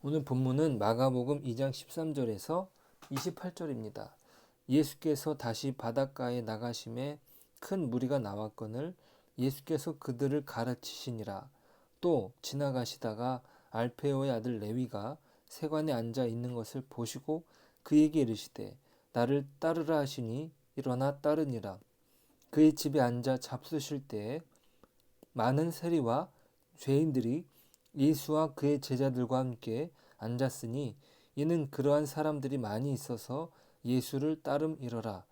오늘 본문은 마가복음 2장 13절에서 28절입니다. 예수께서 다시 바닷가에 나가심에 큰 무리가 나왔거늘 예수께서 그들을 가르치시니라. 또 지나가시다가 알페오의 아들 레위가 세관에 앉아 있는 것을 보시고 그에게 이르시되 나를 따르라 하시니 일어나 따르니라. 그의 집에 앉아 잡수실 때에 많은 세리와 죄인들이 예수와 그의 제자들과 함께 앉았으니 이는 그러한 사람들이 많이 있어서 예수를 따름이러라.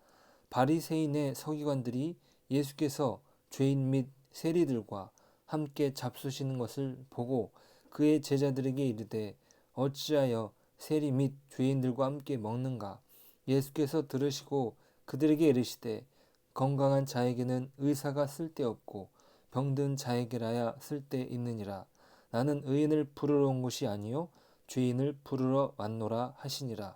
바리새인의 서기관들이 예수께서 죄인 및 세리들과 함께 잡수시는 것을 보고 그의 제자들에게 이르되 어찌하여 세리 및 죄인들과 함께 먹는가? 예수께서 들으시고 그들에게 이르시되 건강한 자에게는 의사가 쓸데없고 병든 자에게라야 쓸데 있느니라. 나는 의인을 부르러 온 것이 아니요 죄인을 부르러 왔노라 하시니라.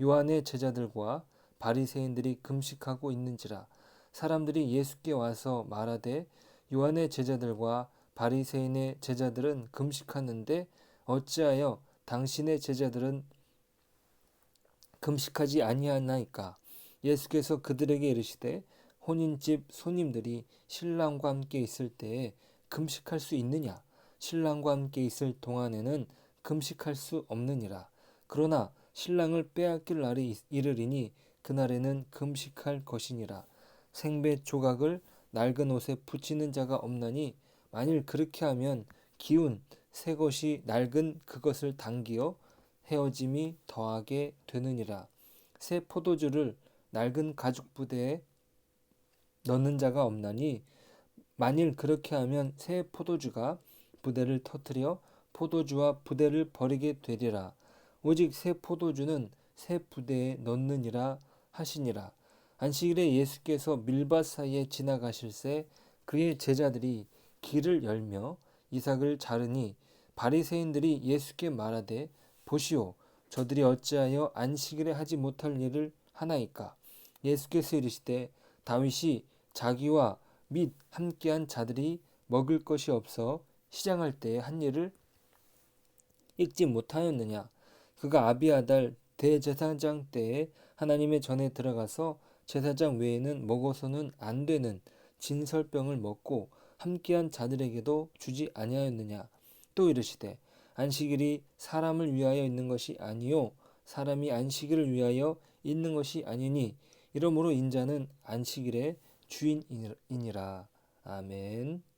요한의 제자들과 바리새인들이 금식하고 있는지라. 사람들이 예수께 와서 말하되 요한의 제자들과 바리새인의 제자들은 금식하는데 어찌하여 당신의 제자들은 금식하지 아니하나이까? 예수께서 그들에게 이르시되 혼인집 손님들이 신랑과 함께 있을 때에 금식할 수 있느냐 신랑과 함께 있을 동안에는 금식할 수 없느니라. 그러나 신랑을 빼앗길 날이 이르리니 그날에는 금식할 것이니라. 생배 조각을 낡은 옷에 붙이는 자가 없나니 만일 그렇게 하면 기운 새 것이 낡은 그것을 당기어 헤어짐이 더하게 되느니라. 새 포도주를 낡은 가죽 부대에 넣는 자가 없나니 만일 그렇게 하면 새 포도주가 부대를 터뜨려 포도주와 부대를 버리게 되리라. 오직 새 포도주는 새 부대에 넣느니라 하시니라. 안식일에 예수께서 밀밭 사이에 지나가실새 그의 제자들이 길을 열며 이삭을 자르니 바리새인들이 예수께 말하되 보시오 저들이 어찌하여 안식일에 하지 못할 일을 하나이까? 예수께서 이르시되 다윗이 자기와 및 함께한 자들이 먹을 것이 없어 시장할 때에 한 일을 읽지 못하였느냐? 그가 아비아달 대제사장 때에 하나님의 전에 들어가서 제사장 외에는 먹어서는 안 되는 진설병을 먹고 함께한 자들에게도 주지 아니하였느냐? 또 이르시되 안식일이 사람을 위하여 있는 것이 아니요 사람이 안식일을 위하여 있는 것이 아니니 이러므로 인자는 안식일의 주인이니라. 아멘.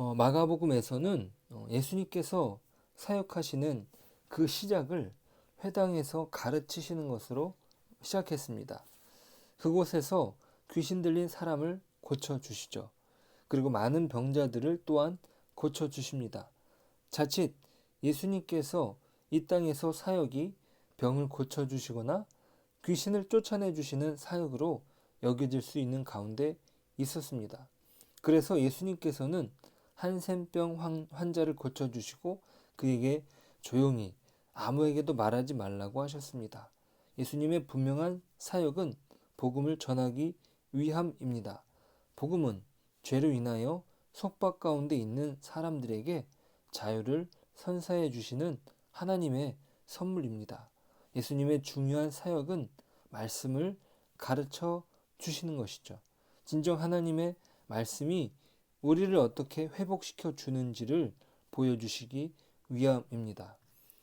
어, 마가복음에서는 어, 예수님께서 사역하시는 그 시작을 회당에서 가르치시는 것으로 시작했습니다. 그곳에서 귀신 들린 사람을 고쳐 주시죠. 그리고 많은 병자들을 또한 고쳐 주십니다. 자칫 예수님께서 이 땅에서 사역이 병을 고쳐 주시거나 귀신을 쫓아내 주시는 사역으로 여겨질 수 있는 가운데 있었습니다. 그래서 예수님께서는 한센병 환자를 고쳐 주시고 그에게 조용히 아무에게도 말하지 말라고 하셨습니다. 예수님의 분명한 사역은 복음을 전하기 위함입니다. 복음은 죄로 인하여 속박 가운데 있는 사람들에게 자유를 선사해 주시는 하나님의 선물입니다. 예수님의 중요한 사역은 말씀을 가르쳐 주시는 것이죠. 진정 하나님의 말씀이 우리를 어떻게 회복시켜 주는지를 보여주시기 위함입니다.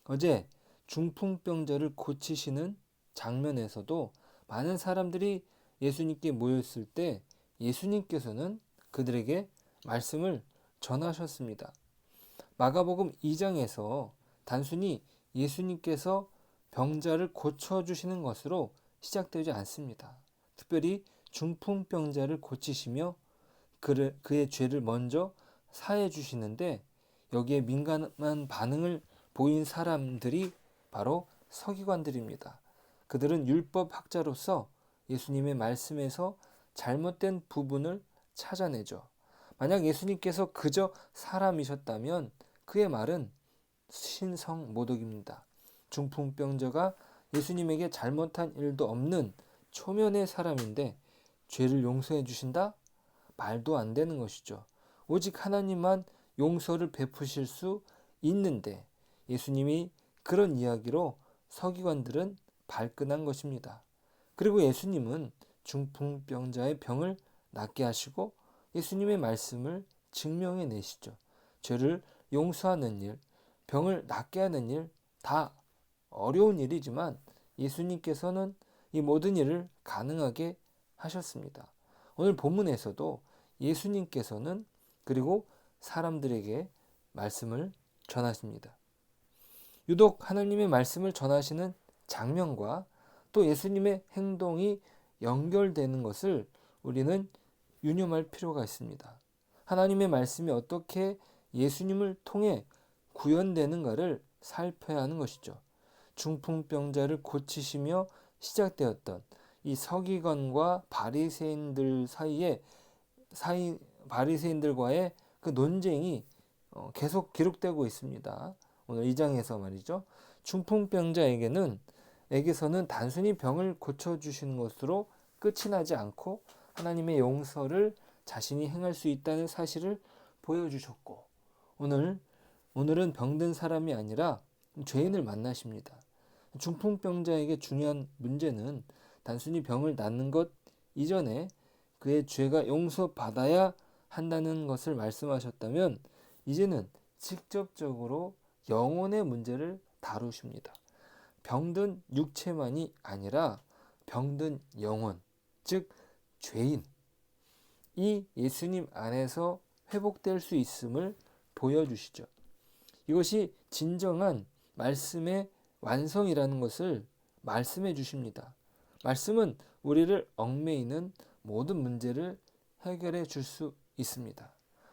어제 중풍병자를 고치시는 장면에서도 많은 사람들이 예수님께 모였을 때 예수님께서는 그들에게 말씀을 전하셨습니다. 마가복음 2장에서 단순히 예수님께서 병자를 고쳐주시는 것으로 시작되지 않습니다. 특별히 중풍병자를 고치시며 그를, 그의 죄를 먼저 사해 주시는데 여기에 민감한 반응을 보인 사람들이 바로 서기관들입니다. 그들은 율법 학자로서 예수님의 말씀에서 잘못된 부분을 찾아내죠. 만약 예수님께서 그저 사람이셨다면 그의 말은 신성 모독입니다. 중풍병자가 예수님에게 잘못한 일도 없는 초면의 사람인데 죄를 용서해 주신다? 말도 안 되는 것이죠. 오직 하나님만 용서를 베푸실 수 있는데 예수님이 그런 이야기로 서기관들은 발끈한 것입니다. 그리고 예수님은 중풍병자의 병을 낫게 하시고 예수님의 말씀을 증명해 내시죠. 죄를 용서하는 일, 병을 낫게 하는 일, 다 어려운 일이지만 예수님께서는 이 모든 일을 가능하게 하셨습니다. 오늘 본문에서도 예수님께서는 그리고 사람들에게 말씀을 전하십니다. 유독 하나님의 말씀을 전하시는 장면과 또 예수님의 행동이 연결되는 것을 우리는 유념할 필요가 있습니다. 하나님의 말씀이 어떻게 예수님을 통해 구현되는가를 살펴야 하는 것이죠. 중풍병자를 고치시며 시작되었던 이 서기관과 바리새인들 사이에 사이 바리새인들과의 그 논쟁이 어, 계속 기록되고 있습니다. 오늘 이 장에서 말이죠. 중풍병자에게는 에게서는 단순히 병을 고쳐 주시는 것으로 끝이 나지 않고 하나님의 용서를 자신이 행할 수 있다는 사실을 보여주셨고 오늘 오늘은 병든 사람이 아니라 죄인을 만나십니다. 중풍병자에게 중요한 문제는 단순히 병을 낫는 것 이전에 그의 죄가 용서받아야 한다는 것을 말씀하셨다면 이제는 직접적으로 영혼의 문제를 다루십니다. 병든 육체만이 아니라 병든 영혼, 즉 죄인 이 예수님 안에서 회복될 수 있음을 보여주시죠. 이것이 진정한 말씀의 완성이라는 것을 말씀해 주십니다. 말씀은 우리를 얽매이는 모든 문제를 해결해 줄 수 있습니다.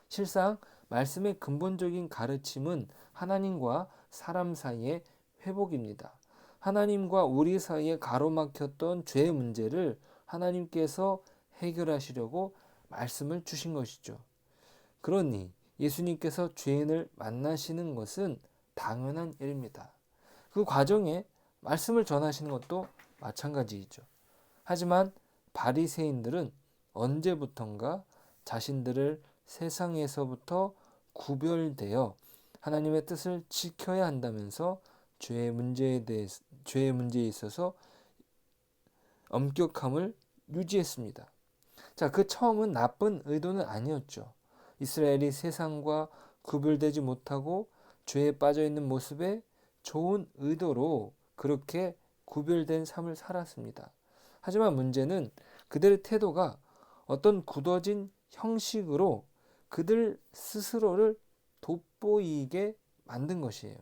실상 말씀의 근본적인 가르침은 하나님과 사람 사이의 회복입니다. 하나님과 우리 사이에 가로막혔던 죄의 문제를 하나님께서 해결하시려고 말씀을 주신 것이죠. 그러니 예수님께서 죄인을 만나시는 것은 당연한 일입니다. 그 과정에 말씀을 전하시는 것도 마찬가지이죠. 하지만 바리새인들은 언제부턴가 자신들을 세상에서부터 구별되어 하나님의 뜻을 지켜야 한다면서 죄의 문제에 대해 죄의 문제에 있어서 엄격함을 유지했습니다. 자, 그 처음은 나쁜 의도는 아니었죠. 이스라엘이 세상과 구별되지 못하고 죄에 빠져 있는 모습에 좋은 의도로 그렇게 구별된 삶을 살았습니다. 하지만 문제는 그들의 태도가 어떤 굳어진 형식으로 그들 스스로를 돋보이게 만든 것이에요.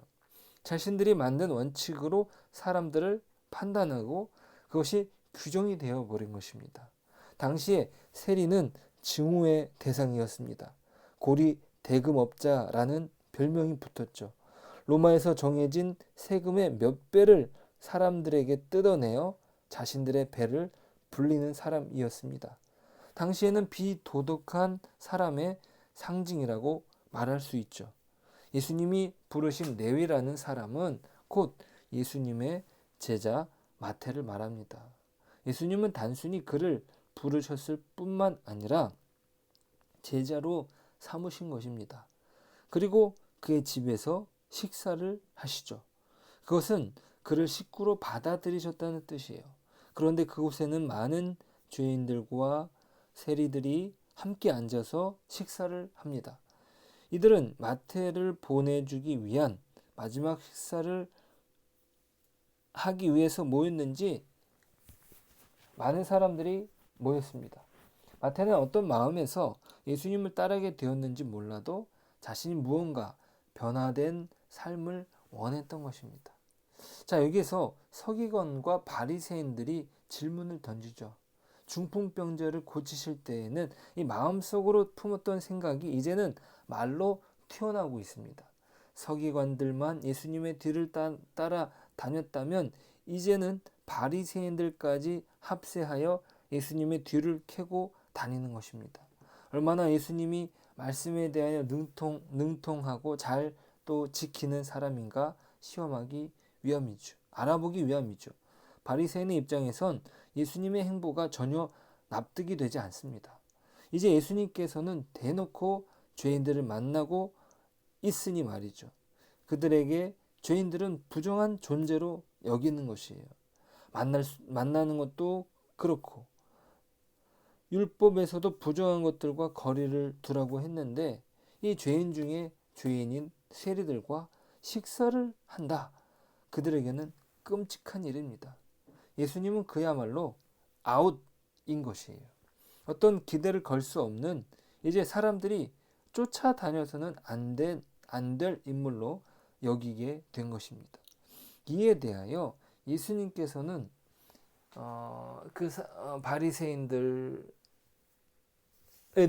자신들이 만든 원칙으로 사람들을 판단하고 그것이 규정이 되어 버린 것입니다. 당시에 세리는 증오의 대상이었습니다. 고리 대금업자라는 별명이 붙었죠. 로마에서 정해진 세금의 몇 배를 사람들에게 뜯어내어 자신들의 배를 불리는 사람이었습니다. 당시에는 비도덕한 사람의 상징이라고 말할 수 있죠. 예수님이 부르신 레위라는 사람은 곧 예수님의 제자 마태를 말합니다. 예수님은 단순히 그를 부르셨을 뿐만 아니라 제자로 삼으신 것입니다. 그리고 그의 집에서 식사를 하시죠. 그것은 그를 식구로 받아들이셨다는 뜻이에요. 그런데 그곳에는 많은 죄인들과 세리들이 함께 앉아서 식사를 합니다. 이들은 마태를 보내주기 위한 마지막 식사를 하기 위해서 모였는지 많은 사람들이 모였습니다. 마태는 어떤 마음에서 예수님을 따르게 되었는지 몰라도 자신이 무언가 변화된 삶을 원했던 것입니다. 자, 여기서 서기관과 바리새인들이 질문을 던지죠. 중풍병자를 고치실 때에는 이 마음속으로 품었던 생각이 이제는 말로 튀어나오고 있습니다. 서기관들만 예수님의 뒤를 따, 따라 다녔다면 이제는 바리새인들까지 합세하여 예수님의 뒤를 캐고 다니는 것입니다. 얼마나 예수님이 말씀에 대하여 능통 능통하고 잘 또 지키는 사람인가 시험하기 위함이죠. 알아보기 위함이죠. 바리새인의 입장에선 예수님의 행보가 전혀 납득이 되지 않습니다. 이제 예수님께서는 대놓고 죄인들을 만나고 있으니 말이죠. 그들에게 죄인들은 부정한 존재로 여기는 것이에요. 만날 수, 만나는 것도 그렇고 율법에서도 부정한 것들과 거리를 두라고 했는데 이 죄인 중에 죄인인 세리들과 식사를 한다. 그들에게는 끔찍한 일입니다. 예수님은 그야말로 아웃인 것이에요. 어떤 기대를 걸 수 없는 이제 사람들이 쫓아다녀서는 안 된, 안 될 인물로 여기게 된 것입니다. 이에 대하여 예수님께서는 어, 그 어, 바리새인들에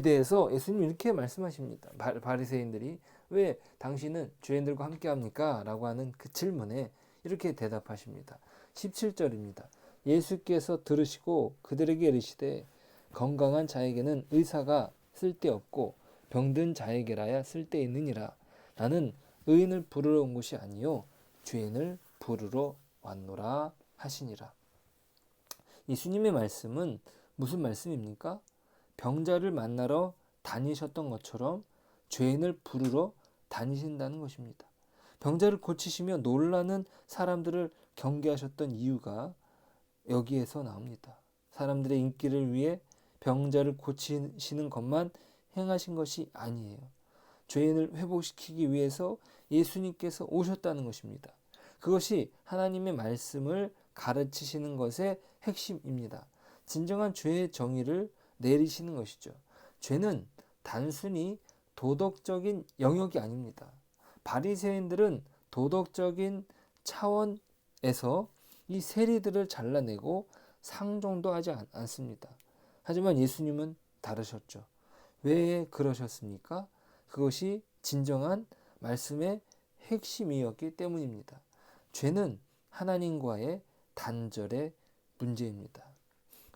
대해서 예수님 이렇게 말씀하십니다. 바, 바리새인들이 왜 당신은 죄인들과 함께 합니까? 라고 하는 그 질문에 이렇게 대답하십니다. 17절입니다. 예수께서 들으시고 그들에게 이르시되 건강한 자에게는 의사가 쓸데없고 병든 자에게라야 쓸데있느니라. 나는 의인을 부르러 온 것이 아니요 죄인을 부르러 왔노라 하시니라. 예수님의 말씀은 무슨 말씀입니까? 병자를 만나러 다니셨던 것처럼 죄인을 부르러 다니신다는 것입니다. 병자를 고치시며 놀라는 사람들을 경계하셨던 이유가 여기에서 나옵니다. 사람들의 인기를 위해 병자를 고치시는 것만 행하신 것이 아니에요. 죄인을 회복시키기 위해서 예수님께서 오셨다는 것입니다. 그것이 하나님의 말씀을 가르치시는 것의 핵심입니다. 진정한 죄의 정의를 내리시는 것이죠. 죄는 단순히 도덕적인 영역이 아닙니다. 바리새인들은 도덕적인 차원에서 이 세리들을 잘라내고 상종도 하지 않습니다. 하지만 예수님은 다르셨죠. 왜 그러셨습니까? 그것이 진정한 말씀의 핵심이었기 때문입니다. 죄는 하나님과의 단절의 문제입니다.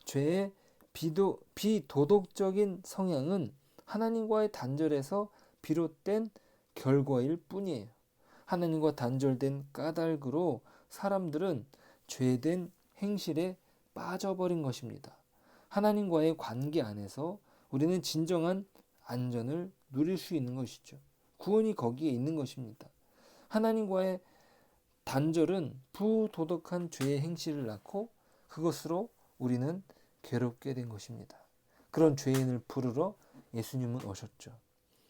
죄의 비도, 비도덕적인 성향은 하나님과의 단절에서 비롯된 결과일 뿐이에요. 하나님과 단절된 까닭으로 사람들은 죄된 행실에 빠져버린 것입니다. 하나님과의 관계 안에서 우리는 진정한 안전을 누릴 수 있는 것이죠. 구원이 거기에 있는 것입니다. 하나님과의 단절은 부도덕한 죄의 행실을 낳고 그것으로 우리는 괴롭게 된 것입니다. 그런 죄인을 부르러 예수님은 오셨죠.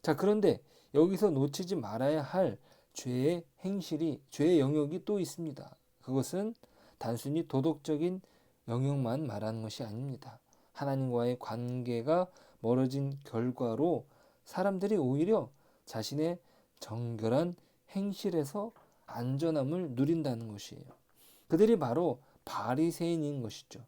자, 그런데 여기서 놓치지 말아야 할 죄의 행실이, 죄의 영역이 또 있습니다. 그것은 단순히 도덕적인 영역만 말하는 것이 아닙니다. 하나님과의 관계가 멀어진 결과로 사람들이 오히려 자신의 정결한 행실에서 안전함을 누린다는 것이에요. 그들이 바로 바리새인인 것이죠.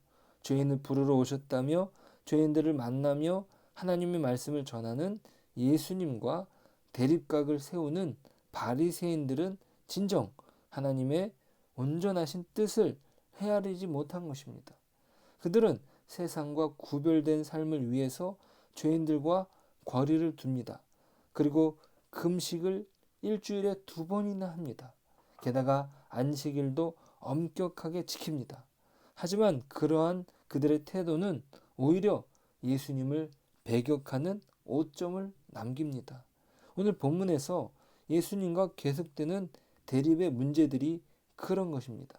죄인을 부르러 오셨다며 죄인들을 만나며 하나님의 말씀을 전하는 예수님과 대립각을 세우는 바리새인들은 진정 하나님의 온전하신 뜻을 헤아리지 못한 것입니다. 그들은 세상과 구별된 삶을 위해서 죄인들과 거리를 둡니다. 그리고 금식을 일주일에 두 번이나 합니다. 게다가 안식일도 엄격하게 지킵니다. 하지만 그러한 그들의 태도는 오히려 예수님을 배격하는 오점을 남깁니다. 오늘 본문에서 예수님과 계속되는 대립의 문제들이 그런 것입니다.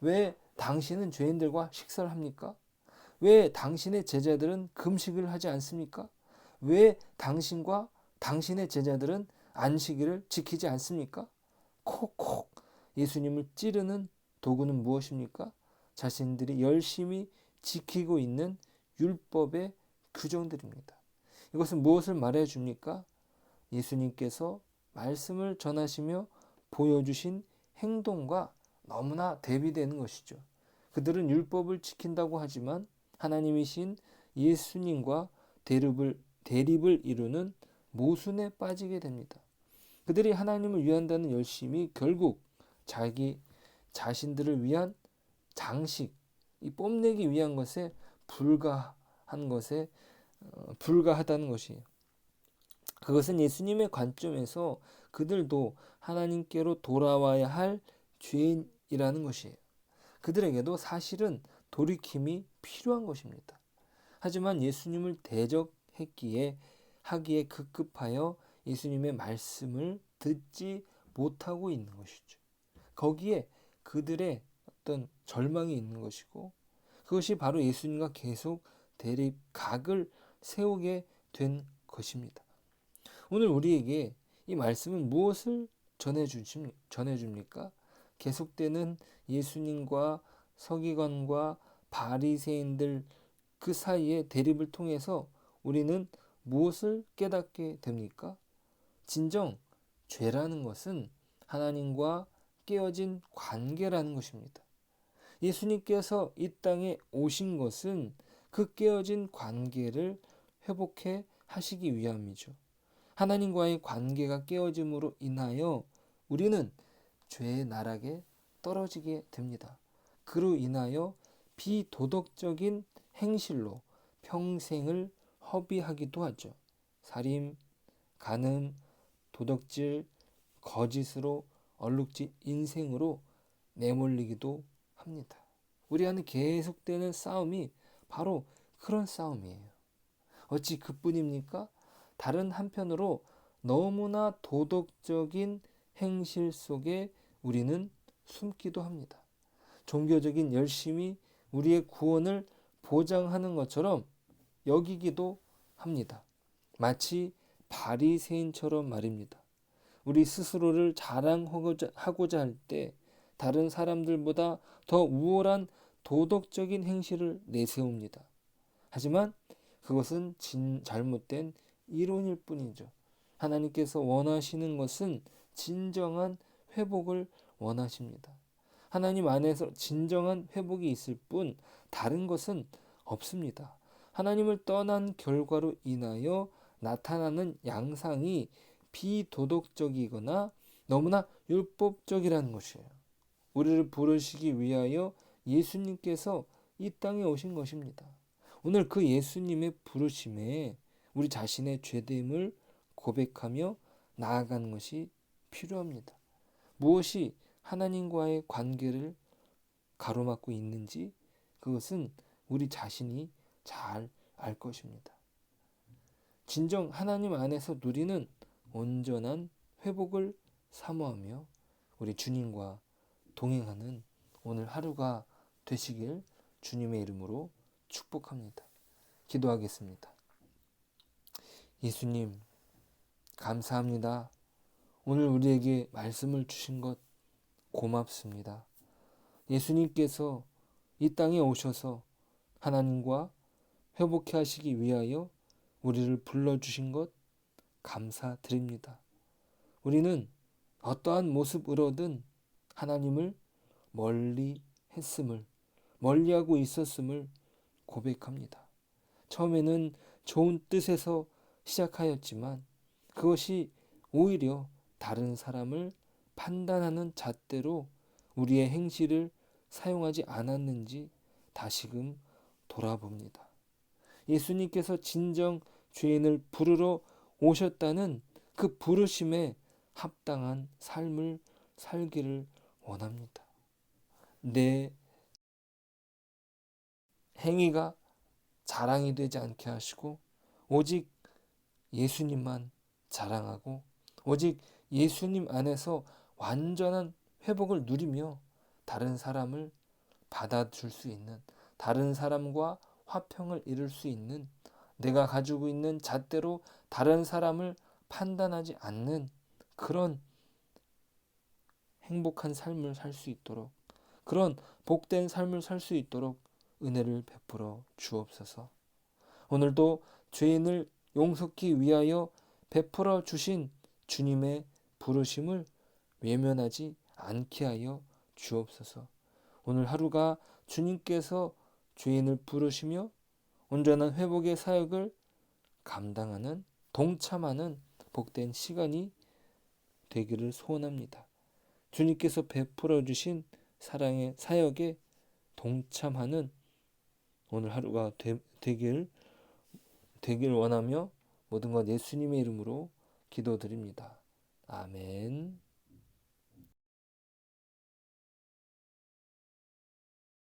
왜 당신은 죄인들과 식사를 합니까? 왜 당신의 제자들은 금식을 하지 않습니까? 왜 당신과 당신의 제자들은 안식일을 지키지 않습니까? 콕콕 예수님을 찌르는 도구는 무엇입니까? 자신들이 열심히 지키고 있는 율법의 규정들입니다. 이것은 무엇을 말해 줍니까? 예수님께서 말씀을 전하시며 보여주신 행동과 너무나 대비되는 것이죠. 그들은 율법을 지킨다고 하지만 하나님이신 예수님과 대립을, 대립을 이루는 모순에 빠지게 됩니다. 그들이 하나님을 위한다는 열심이 결국 자기 자신들을 위한 장식, 이 뽐내기 위한 것에 불과한 것에 어, 불과하다는 것이에요. 그것은 예수님의 관점에서 그들도 하나님께로 돌아와야 할 죄인이라는 것이에요. 그들에게도 사실은 돌이킴이 필요한 것입니다. 하지만 예수님을 대적했기에 하기에 급급하여 예수님의 말씀을 듣지 못하고 있는 것이죠. 거기에 그들의 어떤 절망이 있는 것이고 그것이 바로 예수님과 계속 대립각을 세우게 된 것입니다. 오늘 우리에게 이 말씀은 무엇을 전해줍니까? 계속되는 예수님과 서기관과 바리새인들 그 사이의 대립을 통해서 우리는 무엇을 깨닫게 됩니까? 진정 죄라는 것은 하나님과 깨어진 관계라는 것입니다. 예수님께서 이 땅에 오신 것은 그 깨어진 관계를 회복해 하시기 위함이죠. 하나님과의 관계가 깨어짐으로 인하여 우리는 죄의 나락에 떨어지게 됩니다. 그로 인하여 비도덕적인 행실로 평생을 허비하기도 하죠. 살인, 간음, 도덕질, 거짓으로 얼룩진 인생으로 내몰리기도 합니다. 우리 안에 계속되는 싸움이 바로 그런 싸움이에요. 어찌 그뿐입니까? 다른 한편으로 너무나 도덕적인 행실 속에 우리는 숨기도 합니다. 종교적인 열심이 우리의 구원을 보장하는 것처럼 여기기도 합니다. 마치 바리새인처럼 말입니다. 우리 스스로를 자랑하고자 할 때 다른 사람들보다 더 우월한 도덕적인 행실을 내세웁니다. 하지만 그것은 진, 잘못된 이론일 뿐이죠. 하나님께서 원하시는 것은 진정한 회복을 원하십니다. 하나님 안에서 진정한 회복이 있을 뿐 다른 것은 없습니다. 하나님을 떠난 결과로 인하여 나타나는 양상이 비도덕적이거나 너무나 율법적이라는 것이에요. 우리를 부르시기 위하여 예수님께서 이 땅에 오신 것입니다. 오늘 그 예수님의 부르심에 우리 자신의 죄됨을 고백하며 나아가는 것이 필요합니다. 무엇이 하나님과의 관계를 가로막고 있는지 그것은 우리 자신이 잘 알 것입니다. 진정 하나님 안에서 누리는 온전한 회복을 사모하며 우리 주님과 동행하는 오늘 하루가 되시길 주님의 이름으로 축복합니다. 기도하겠습니다. 예수님, 감사합니다. 오늘 우리에게 말씀을 주신 것 고맙습니다. 예수님께서 이 땅에 오셔서 하나님과 회복해 하시기 위하여 우리를 불러주신 것 감사드립니다. 우리는 어떠한 모습으로든 하나님을 멀리 했음을, 멀리하고 있었음을 고백합니다. 처음에는 좋은 뜻에서 시작하였지만 그것이 오히려 다른 사람을 판단하는 잣대로 우리의 행실을 사용하지 않았는지 다시금 돌아봅니다. 예수님께서 진정 죄인을 부르러 오셨다는 그 부르심에 합당한 삶을 살기를 원합니다. 내 행위가 자랑이 되지 않게 하시고 오직 예수님만 자랑하고 오직 예수님 안에서 완전한 회복을 누리며 다른 사람을 받아줄 수 있는 다른 사람과 화평을 이룰 수 있는 내가 가지고 있는 잣대로 다른 사람을 판단하지 않는 그런 행복한 삶을 살 수 있도록 그런 복된 삶을 살 수 있도록 은혜를 베풀어 주옵소서. 오늘도 죄인을 용서기 위하여 베풀어 주신 주님의 부르심을 외면하지 않게 하여 주옵소서. 오늘 하루가 주님께서 죄인을 부르시며 온전한 회복의 사역을 감당하는 동참하는 복된 시간이 되기를 소원합니다. 주님께서 베풀어 주신 사랑의 사역에 동참하는 오늘 하루가 되, 되길 되길 원하며 모든 것 예수님의 이름으로 기도드립니다. 아멘.